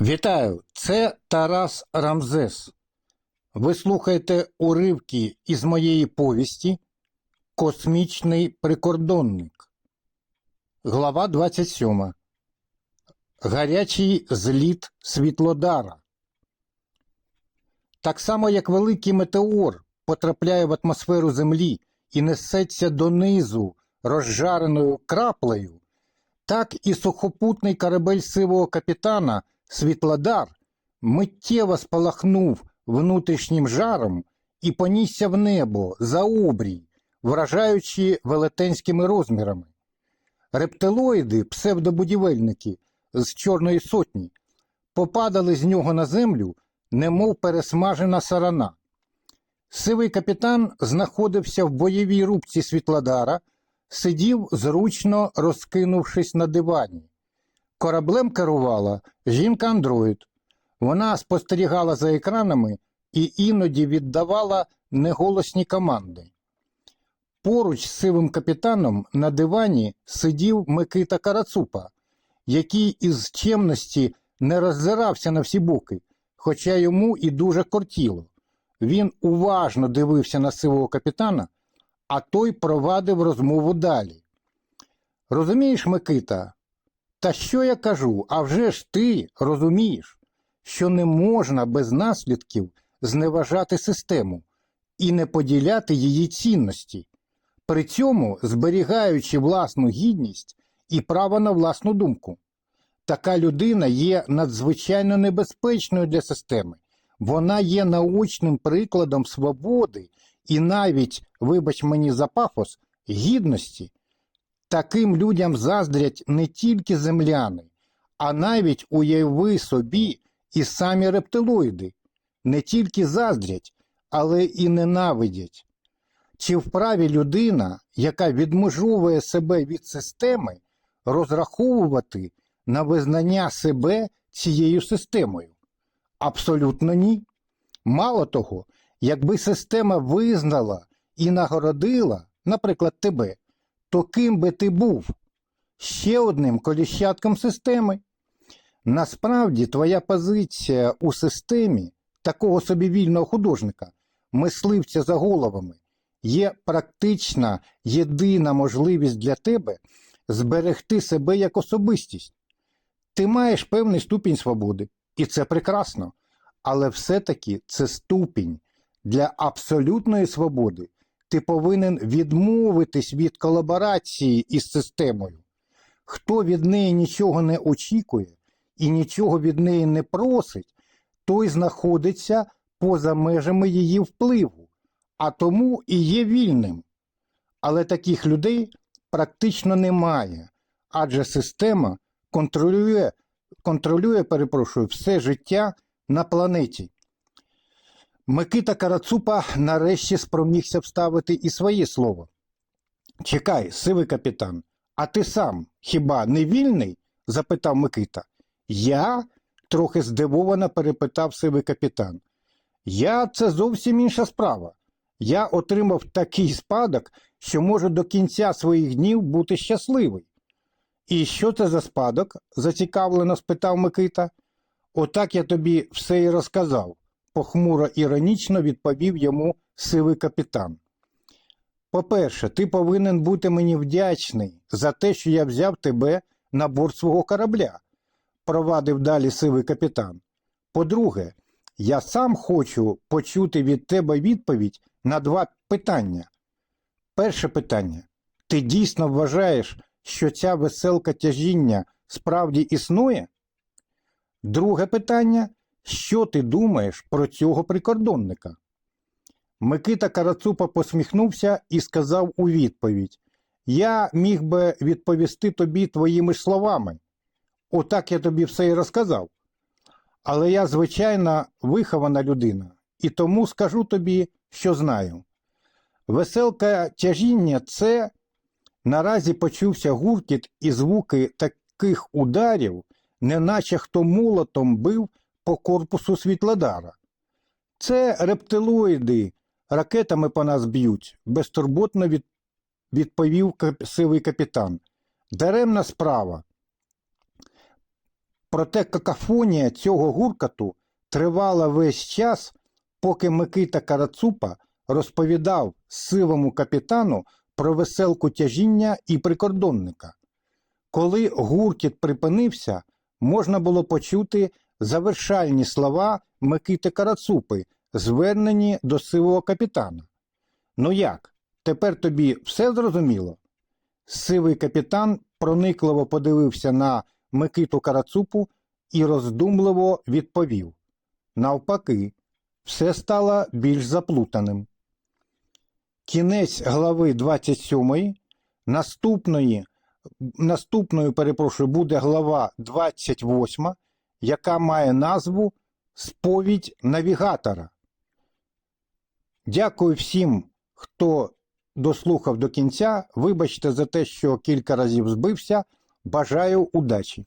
Вітаю, це Тарас Рамзес. Ви слухаєте уривки із моєї повісті Космічний прикордонник. Глава 27. Гарячий зліт Світлодара. Так само, як великий метеор потрапляє в атмосферу Землі і несеться донизу розжареною краплею, так і сухопутний корабель сивого капітана Світлодар миттєво спалахнув внутрішнім жаром і понісся в небо за обрій, вражаючи велетенськими розмірами. Рептилоїди, псевдобудівельники з Чорної сотні, попадали з нього на землю, немов пересмажена сарана. Сивий капітан знаходився в бойовій рубці Світлодара, сидів зручно розкинувшись на дивані. Кораблем керувала жінка-андроїд. Вона спостерігала за екранами і іноді віддавала неголосні команди. Поруч з сивим капітаном на дивані сидів Микита Карацупа, який із чемності не роззирався на всі боки, хоча йому і дуже кортіло. Він уважно дивився на сивого капітана, а той провадив розмову далі. Розумієш, Микита, та що я кажу? А вже ж ти розумієш, що не можна без наслідків зневажати систему і не поділяти її цінності, при цьому зберігаючи власну гідність і право на власну думку. Така людина є надзвичайно небезпечною для системи. Вона є научним прикладом свободи і навіть, вибач мені за пафос, гідності. Таким людям заздрять не тільки земляни, а навіть уяви собі і самі рептилоїди. Не тільки заздрять, але і ненавидять. Чи вправі людина, яка відмежовує себе від системи, розраховувати на визнання себе цією системою? Абсолютно ні. Мало того, якби система визнала і нагородила, наприклад, тебе, то ким би ти був? Ще одним коліщатком системи. Насправді, твоя позиція у системі такого собі вільного художника, мисливця за головами, є практична єдина можливість для тебе зберегти себе як особистість. Ти маєш певний ступінь свободи, і це прекрасно. Але все-таки це ступінь для абсолютної свободи. Ти повинен відмовитись від колаборації із системою. Хто від неї нічого не очікує і нічого від неї не просить, той знаходиться поза межами її впливу, а тому і є вільним. Але таких людей практично немає, адже система контролює, контролює, перепрошую, все життя на планеті. Микита Карацупа нарешті спромігся вставити і своє слово. Чекай, сивий капітан, а ти сам хіба не вільний? запитав Микита. Я? трохи здивовано перепитав сивий капітан. Я це зовсім інша справа. Я отримав такий спадок, що можу до кінця своїх днів бути щасливий. І що це за спадок? зацікавлено спитав Микита. Отак я тобі все і розказав, похмуро іронічно відповів йому сивий капітан. По-перше, ти повинен бути мені вдячний за те, що я взяв тебе на борт свого корабля, провадив далі сивий капітан. По-друге, я сам хочу почути від тебе відповідь на два питання. Перше питання: ти дійсно вважаєш, що ця веселка тяжіння справді існує? Друге питання: що ти думаєш про цього прикордонника? Микита Карацупа посміхнувся і сказав у відповідь: Я міг би відповісти тобі твоїми словами. Отак я тобі все і розказав. Але я, звичайно, вихована людина, і тому скажу тобі, що знаю. Веселка тяжіння це наразі почувся гуркіт і звуки таких ударів, неначе хто молотом бив по корпусу Світлодара. Це рептилоїди ракетами по нас б'ють, безтурботно від... відповів сивий капітан. Даремна справа. Проте какафонія цього гуркоту тривала весь час, поки Микита Карацупа розповідав сивому капітану про веселку тяжіння і прикордонника. Коли гуркіт припинився, можна було почути завершальні слова Микити Карацупи, звернені до сивого капітана. Ну як, тепер тобі все зрозуміло? Сивий капітан проникливо подивився на Микиту Карацупу і роздумливо відповів. Навпаки, все стало більш заплутаним. Кінець глави 27, наступної, наступною, перепрошую, буде глава 28, яка має назву Сповідь навігатора. Дякую всім, хто дослухав до кінця. Вибачте за те, що кілька разів збився. Бажаю удачі!